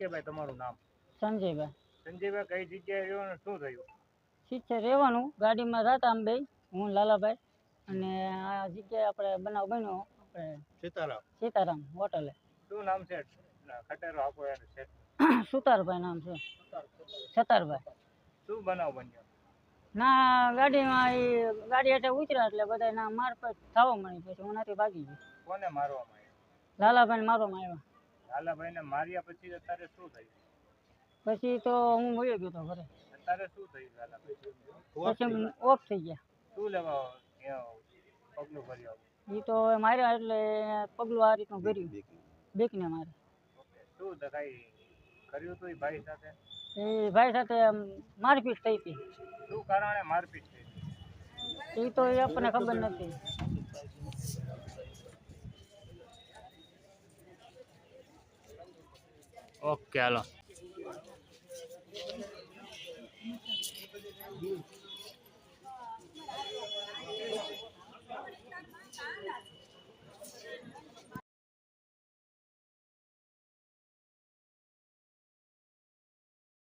કે ભાઈ તમારું નામ? સંજયભાઈ. સંજયભાઈ કઈ જગ્યાએ રહેવાનું શું થયું? ઠીક છે રહેવાનું. ગાડીમાં હતા આમ બે હું લાલાભાઈ. અને આ જગ્યાએ આપણે બનાવ બન્યો આપણે સીતારામ. સીતારામ હોટલે. શું નામ છે? ખટેરો આપો એને છે. સુતારભાઈ નામ છે. સતારભાઈ શું બનાવ બન્યો? ના ગાડીમાં એ ગાડી હેઠે ઉતર્યા એટલે બધા ના મારપીટ થવા મળી પછી હું નથી ભાગી ગયો. કોને મારવામાં આવ્યો? લાલાભાઈને મારવામાં આવ્યા. લાલાભાઈને માર્યા પછી અત્યારે શું થયું? પછી તો હું મળી ગયો તો ઘરે. અત્યારે શું થયું લાલાભાઈ પછી ઓફ થઈ ગયા. શું લેવા પગલું ભર્યું એ તો માર્યા એટલે પગલું આ રીતનું કર્યું બેકને. મારે ઓકે શું દેખાય કર્યું તો એ ભાઈ સાથે? એ ભાઈ સાથે મારપીટ થઈ હતી. શું કારણે મારપીટ થઈ? એ તો એ આપણને ખબર નથી. ઓકે હાલો